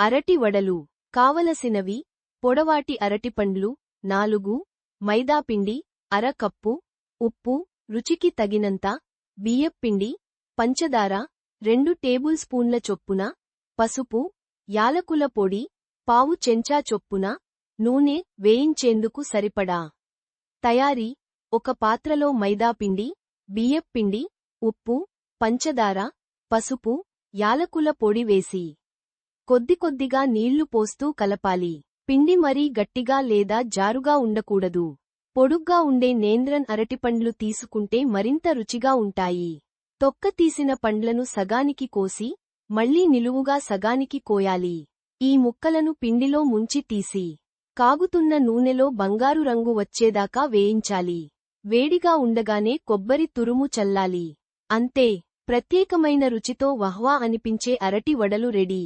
అరటి వడలు కావలసినవి పొడవాటి అరటిపండ్లు నాలుగు మైదాపిండి అరకప్పు ఉప్పు రుచికి తగినంత బియ్యప్పిండి పంచదార రెండు టేబుల్ స్పూన్ల చొప్పున పసుపు యాలకుల పొడి పావు చెంచా చొప్పున నూనె వేయించేందుకు సరిపడా. తయారీ ఒక పాత్రలో మైదాపిండి బియ్యప్పిండి ఉప్పు పంచదార పసుపు యాలకుల పొడి వేసి. కొద్ది కొద్దిగా నీళ్ళు పోస్తూ కలపాలి. పిండి మరీ గట్టిగా లేదా జారుగా ఉండకూడదు. పొడుగ్గా ఉండే నేంద్రన్ అరటిపండ్లు తీసుకుంటే మరింత రుచిగా ఉంటాయి. తొక్క తీసిన పండ్లను సగానికి కోసి మళ్ళీ నిలువుగా సగానికి కోయాలి. ఈ ముక్కలను పిండిలో ముంచి తీసి కాగుతున్న నూనెలో బంగారు రంగు వచ్చేదాకా వేయించాలి. వేడిగా ఉండగానే కొబ్బరి తురుము చల్లాలి. అంతే ప్రత్యేకమైన రుచితో వహ్వా అనిపించే అరటి వడలు రెడీ.